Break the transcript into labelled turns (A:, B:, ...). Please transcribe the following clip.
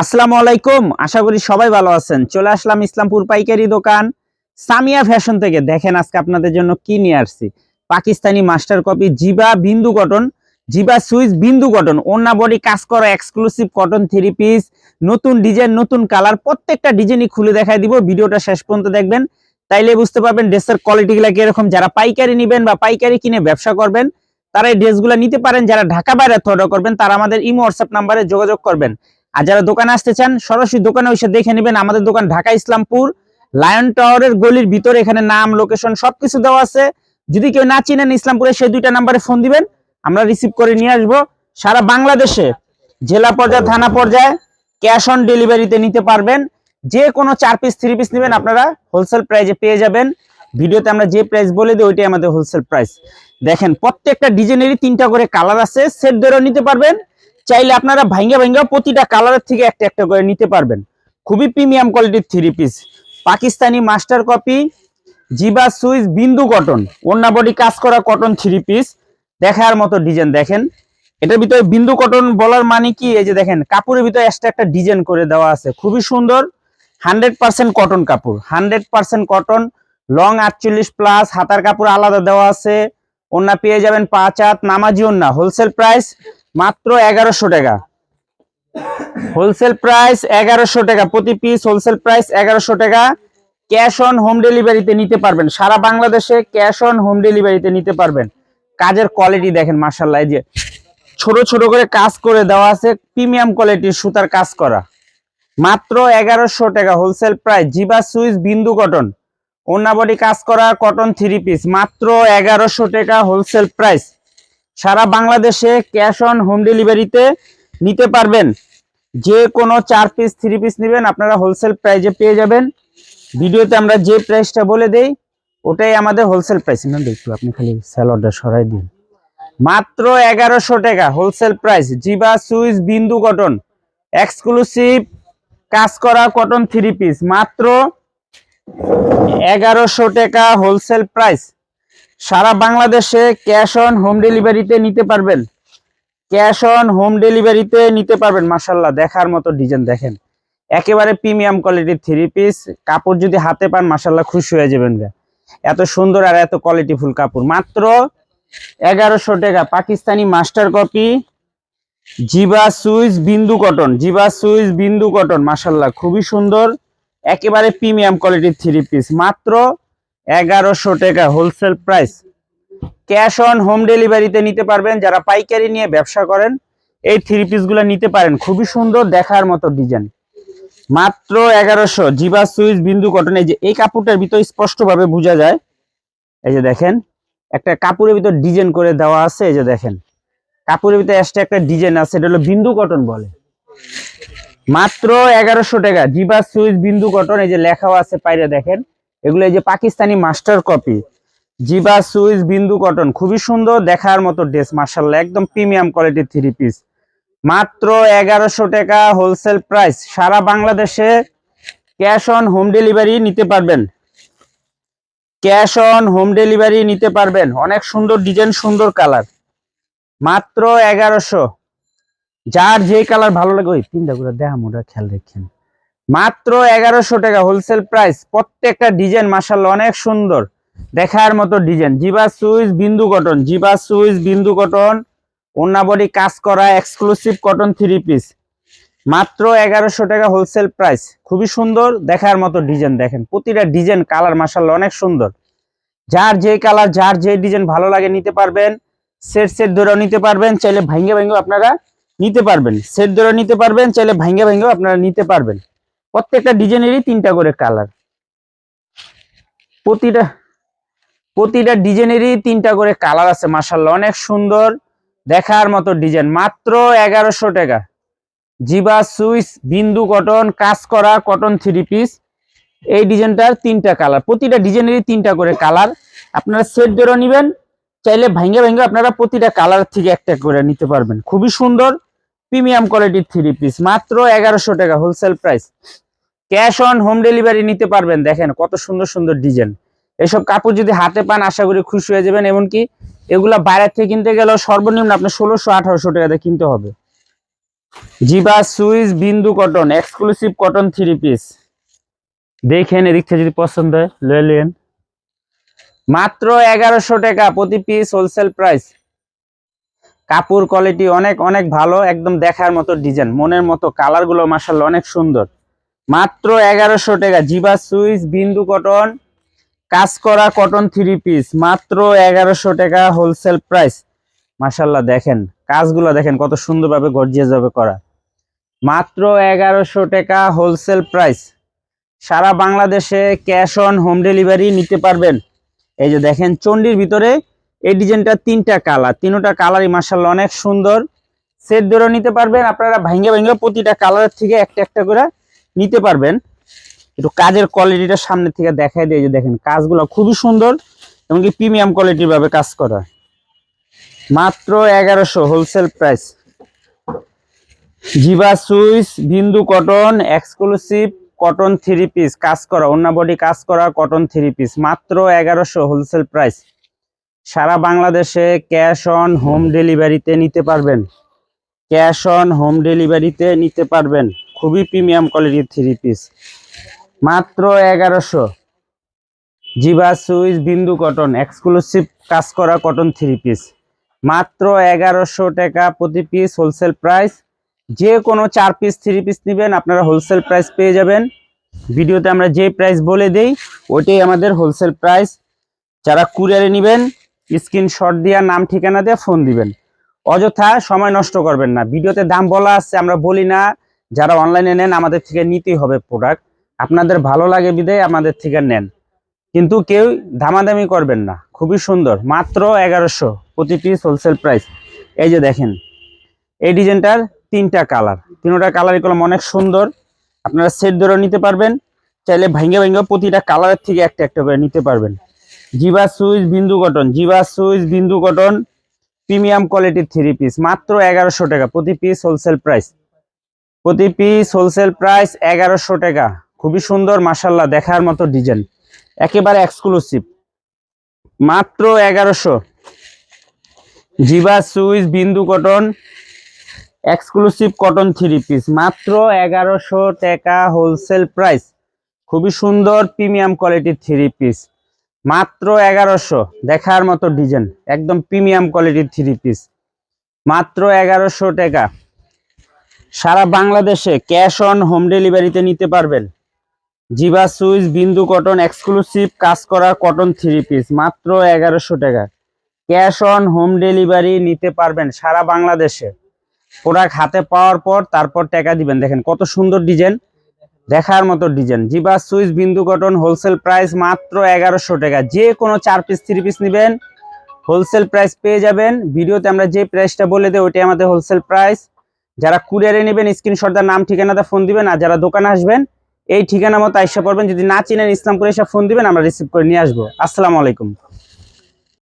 A: আসসালামু আলাইকুম, আশা করি সবাই ভালো আছেন। চলে আসলাম ইসলামপুর পাইকারি দোকান সামিয়া ফ্যাশন থেকে। দেখেন আজকে আপনাদের জন্য কি নিয়ে আসছি। পাকিস্তানি মাস্টার কপি জিবা বিন্দু কটন, জিবা সুইচ বিন্দু কটন ওন্না বডি কাজ করা এক্সক্লুসিভ কটন থ্রি পিস নতুন ডিজাইন নতুন কালার প্রত্যেকটা ডিজাইনই খুলে দেখাই দিব। ভিডিওটা শেষ পর্যন্ত দেখবেন। তাইলে বুঝতে পারবেন ড্রেসের কোয়ালিটিগুলো কীরকম। যারা পাইকারি নেবেন বা পাইকারি কিনে ব্যবসা করবেন তারা এই ড্রেসগুলো নিতে পারেন। যারা ঢাকা বাইরে অর্ডার করবেন, তারা আমাদের ইমো, হোয়াটসঅ্যাপ নাম্বারে যোগাযোগ করবেন। আর যারা দোকানে আসতে চান, সরাসরি দোকানে এসে দেখে নেবেন, আমাদের দোকান ঢাকা ইসলামপুর, লায়ন টাওয়ারের গলির ভিতরে এখানে নাম, লোকেশন সবকিছু দেওয়া আছে। যদি কেউ না চিনেন ইসলামপুরে, সেই দুইটা নাম্বারে ফোন দিবেন, আমরা রিসিভ করে নিয়ে আসব। সারা বাংলাদেশে, জেলা পর্যায়ে, থানা পর্যায়ে, ক্যাশ অন ডেলিভারিতে নিতে পারবেন। যে কোনো চার পিস, থ্রি পিস নেবেন আপনারা, হোলসেল প্রাইজে পেয়ে যাবেন। ভিডিওতে আমরা যে প্রাইস বলে দিই, ওইটাই আমাদের হোলসেল প্রাইস দেখেন, প্রত্যেকটা ডিজাইনেরই তিনটা করে কালার আছে সেট ধরেও নিতে পারবেন। চাইলে আপনারা ভাঙ্গা ভাঙ্গা প্রতিটা কালারের থেকে একটা একটা করে নিতে পারবেন। খুবই প্রিমিয়াম কোয়ালিটির three piece Pakistani master copy জিবা সুইচ, বিন্দু কটন ওন্না বডি কাজ করা কটন থ্রি পিস দেখার মতো ডিজাইন দেখেন। এটার ভিতরে বিন্দু কটন বলার মানে কি? এই যে দেখেন, কাপড়ের ভিতরে এক্সট্রা একটা ডিজাইন করে দেওয়া আছে। খুবই সুন্দর। হান্ড্রেড পার্সেন্ট কটন কাপড়। হান্ড্রেড পার্সেন্ট কটন লং আটচল্লিশ প্লাস হাতার কাপড় আলাদা দেওয়া আছে। ওন্না পেয়ে যাবেন পাঁচ হাত, নামাজি ওন্না হোলসেল প্রাইস মাত্র এগারোশো টাকা। হোলসেল প্রাইস এগারোশো টাকা, প্রতি পিস হোলসেল প্রাইস এগারোশো টাকা। ক্যাশ অন হোম ডেলিভারিতে নিতে পারবেন। সারা বাংলাদেশে ক্যাশ অন হোম ডেলিভারিতে নিতে পারবেন। কাজের কোয়ালিটি দেখেন মার্শাল্লাহ যে ছোট ছোট করে কাজ করে দেওয়া আছে প্রিমিয়াম কোয়ালিটির সুতার কাজ করা। মাত্র এগারোশো টাকা হোলসেল প্রাইস জিবা সুইচ বিন্দু কটন। ওন্না কাজ করা কটন থ্রি পিস মাত্র এগারোশো টাকা হোলসেল প্রাইস সারা বাংলাদেশে ক্যাশ অন হোম ডেলিভারিতে নিতে পারবেন। যে কোনো চার পিস থ্রি পিস নেবেন, আপনারা হোলসেল প্রাইজে পেয়ে যাবেন। ভিডিওতে আমরা যে প্রাইসটা বলে দেই, ওটাই আমাদের হোলসেল প্রাইস না দেখুন আপনি খালি স্যালাডটা সরাই দিন। মাত্র এগারোশো টাকা হোলসেল প্রাইস জিবা সুইচ বিন্দু কটন এক্সক্লুসিভ কাজ করা কটন থ্রি পিস মাত্র এগারোশো টাকা হোলসেল প্রাইস সারা বাংলাদেশে ক্যাশ অন হোম ডেলিভারিতে নিতে পারবেন। ক্যাশ অন হোম ডেলিভারিতে নিতে পারবেন মাসাল্লাহ দেখার মতো ডিজাইন দেখেন। একেবারে প্রিমিয়াম কোয়ালিটির থ্রি পিস কাপড় যদি হাতে পান মাসাল্লাহ খুশি হয়ে যাবেন এত সুন্দর আর এত কোয়ালিটিফুল কাপড়। মাত্র এগারোশো টাকা। পাকিস্তানি মাস্টার কপি জিবা সুইচ বিন্দু কটন। জিবা সুইচ বিন্দু কটন মাসাল্লাহ খুবই সুন্দর। একেবারে প্রিমিয়াম কোয়ালিটির থ্রি পিস। মাত্র এগারোশো টাকা wholesale price. Cash on home ডেলিভারিতে নিতে পারবেন, যারা পাইকারি নিয়ে ব্যবসা করেন, এই থ্রি পিসগুলো নিতে পারেন। খুবই সুন্দর দেখার মতো ডিজাইন। মাত্র এগারোশো জিবা সুইচ, বিন্দু কটন, এই যে এই কাপড়টার ভিতর স্পষ্টভাবে বোঝা যায়। এই যে দেখেন, একটা কাপড়ের ভিতর ডিজাইন করে দেওয়া আছে, এই যে দেখেন। কাপড়ের ভিতরে একটা ডিজাইন আছে, এটা হলো বিন্দু কটন বলে। মাত্র এগারোশো টাকা। জিবা সুইচ, বিন্দু কটন এই যে লেখাও আছে পাইরে দেখেন। এগুলো এই যে পাকিস্তানি মাস্টার কপি। জিবা সুইচ, বিন্দু কটন খুবই সুন্দর দেখার মতো ড্রেস মার্শাল্লাহ একদম প্রিমিয়াম কোয়ালিটির থ্রি পিস। মাত্র এগারোশো টাকা হোলসেল প্রাইস। সারা বাংলাদেশে ক্যাশ অন হোম ডেলিভারি নিতে পারবেন। ক্যাশ অন হোম ডেলিভারি নিতে পারবেন। অনেক সুন্দর ডিজাইন, সুন্দর কালার। মাত্র এগারোশো। যার যে কালার ভালো লাগে ওই তিনটা করে দেখা মোটা খেয়াল রেখেন। মাত্র এগারোশো টাকা হোলসেল প্রাইস প্রত্যেকটা ডিজাইন মাসাল্লাহ অনেক সুন্দর। দেখার মতো ডিজাইন জিবা সুইচ বিন্দু কটন জিবা সুইচ বিন্দু কটন বডি কাজ করা এক্সক্লুসিভ কটন থ্রি পিস মাত্র এগারোশো টাকা হোলসেল প্রাইস খুবই সুন্দর, দেখার মতো ডিজাইন দেখেন। প্রতিটা ডিজাইন কালার মাসাল্লাহ অনেক সুন্দর। যার যে কালার যার যে ডিজাইন ভালো লাগে নিতে পারবেন সেট সেট ধরেও নিতে পারবেন, চাইলে ভাঙ্গে ভাঙ্গে আপনারা নিতে পারবেন। সেট ধরেও নিতে পারবেন, চাইলে ভাঙ্গে ভাঙ্গেও আপনারা নিতে পারবেন। প্রত্যেকটা ডিজাইনেরই তিনটা করে কালার প্রতিটা প্রতিটা ডিজাইনেরই তিনটা করে কালার আছে মাসাল্লাহ অনেক সুন্দর দেখার মতো ডিজাইন। মাত্র এগারোশো টাকা। জিবা সুইস বিন্দু কটন, কাজ করা কটন থ্রি পিস এই ডিজাইনটার তিনটা কালার প্রতিটা ডিজাইনেরই তিনটা করে কালার আপনারা সেট ধরে নেবেন, চাইলে ভাঙ্গে ভাঙ্গে আপনারা প্রতিটা কালার থেকে একটা করে নিতে পারবেন। খুবই সুন্দর প্রিমিয়াম কোয়ালিটির থ্রি পিস মাত্র এগারোশো টাকা wholesale price cash on home delivery নিতে পারবেন, দেখেন কত সুন্দর সুন্দর ডিজাইন এসব কাপড় যদি হাতে পান, আশা করি খুশি হয়ে যাবেন, এমনকি এগুলা বাইরে থেকে কিনতে গেলেও সর্বনিম্ন আপনি ষোলোশো আঠারোশো টাকাতে কিনতে হবে। জিবা সুইস বিন্দু cotton exclusive cotton three piece দেখেন, এদিক থেকে যদি পছন্দ হয়, লয়ে মাত্র এগারোশো টাকা প্রতি পিস হোলসেল প্রাইস কাপড় কোয়ালিটি অনেক অনেক ভালো, একদম দেখার মতো ডিজাইন মনের মতো কালারগুলো মাসাল অনেক সুন্দর। মাত্র এগারোশো টাকা জিবা সুইচ, বিন্দু কটন কাজ করা কটন থ্রি পিস মাত্র এগারোশো টাকা হোলসেল প্রাইস মাসাল্লাহ দেখেন, কাজগুলো দেখেন কত সুন্দরভাবে গর্জিয়াস ভাবে করা। মাত্র এগারোশো টাকা হোলসেল প্রাইস সারা বাংলাদেশে ক্যাশ অন হোম ডেলিভারি নিতে পারবেন। এই যে দেখেন চন্ডির ভিতরে এই ডিজাইনটা তিনটা কালার। তিনটা কালারই মাসাল্লাহ অনেক সুন্দর। সেট ধরেও নিতে পারবেন, আপনারা ভাঙ্গে ভাঙ্গে প্রতিটা কালারের থেকে একটা একটা করে নিতে পারবেন। একটু কাজের কোয়ালিটিটা সামনে থেকে দেখাই দিয়ে যে দেখেন, কাজগুলো খুবই সুন্দর এমনকি প্রিমিয়াম কোয়ালিটির ভাবে কাজ করা মাত্র এগারোশো হোলসেল প্রাইস জিবা সুইস বিন্দু cotton exclusive cotton three piece কাজ করা, অন্য বডি কাজ করা কটন থ্রি পিস মাত্র এগারোশো হোলসেল প্রাইস সারা বাংলাদেশে ক্যাশ অন হোম ডেলিভারিতে নিতে পারবেন। ক্যাশ অন হোম ডেলিভারিতে নিতে পারবেন। খুবই প্রিমিয়াম কোয়ালিটির থ্রি পিস। মাত্র এগারোশো। জিবা সুইচ বিন্দু কটন এক্সক্লুসিভ কাজ করা কটন থ্রি পিস। মাত্র এগারোশো টাকা প্রতি পিস হোলসেল প্রাইস। যে কোনো চার পিস, থ্রি পিস নেবেন, আপনারা হোলসেল প্রাইস পেয়ে যাবেন। ভিডিওতে আমরা যে প্রাইস বলে দেই, ওইটাই আমাদের হোলসেল প্রাইস। যারা কুরিয়ারে নেবেন স্ক্রিনশট দিয়ে নাম, ঠিকানা দিয়ে ফোন দিবেন। অযথা সময় নষ্ট করবেন না। ভিডিওতে দাম বলা আছে, আমরা বলি না। যারা অনলাইনে নেন, আমাদের থেকে নিতেই হবে প্রোডাক্ট আপনাদের ভালো লাগে বিদায়, আমাদের থেকে নেন। কিন্তু কেউ দামাদামি করবেন না। খুবই সুন্দর। মাত্র এগারোশো প্রতিটি হোলসেল প্রাইস এই যে দেখেন, এই ডিজাইনটার তিনটা কালার তিনটা কালার কলম অনেক সুন্দর। আপনারা সেট ধরে নিতে পারবেন। চাইলে ভেঙে ভেঙে প্রতিটা কালারের থেকে একটা একটা করে নিতে পারবেন। জিবা সুইচ বিন্দু কটন জিবা সুইচ বিন্দু কটন প্রিমিয়াম কোয়ালিটির থ্রি পিস, মাত্র এগারোশো টাকা, প্রতি পিস হোলসেল প্রাইস। প্রতি পিস হোলসেল প্রাইস এগারোশো টাকা, খুবই সুন্দর মাসাল্লাহ দেখার মতো ডিজাইন, একেবারে এক্সক্লুসিভ মাত্র এগারোশো। জিবা সুইচ বিন্দু cotton exclusive cotton three piece মাত্র এগারোশো টাকা হোলসেল প্রাইস, খুবই সুন্দর, প্রিমিয়াম কোয়ালিটির থ্রি পিস। মাত্র এগারোশো। দেখার মতো ডিজাইন একদম প্রিমিয়াম কোয়ালিটির থ্রি পিস মাত্র এগারোশো টাকা। সারা বাংলাদেশে ক্যাশ অন হোম ডেলিভারিতে নিতে পারবেন। জিবা সুইচ, বিন্দু কটন এক্সক্লুসিভ কাজ করা কটন থ্রি পিস মাত্র এগারোশো টাকা। ক্যাশ অন হোম ডেলিভারি নিতে পারবেন সারা বাংলাদেশে। প্রোডাক্ট হাতে পাওয়ার পর তারপর টাকা দিবেন। দেখেন কত সুন্দর ডিজাইন দেখার মতো ডিজাইন জিবা সুইচ বিন্দু কটন হোলসেল প্রাইস মাত্র এগারোশো টাকা। যে কোনো চার পিস থ্রি পিস নেবেন হোলসেল প্রাইস পেয়ে যাবেন। ভিডিওতে আমরা যে প্রাইসটা বলে দেই, ওইটাই আমাদের হোলসেল প্রাইস যারা কুরিয়ারে নেবেন স্ক্রিনশটদার নাম ঠিকানাতে ফোন দিবেন, আর যারা দোকানে আসবেন, এই ঠিকানা মতো আইসা পড়বেন। যদি না চিনেন, ইসলামপুরে এসে ফোন দিবেন, আমরা রিসিভ করে নিয়ে আসব। আসসালামু আলাইকুম।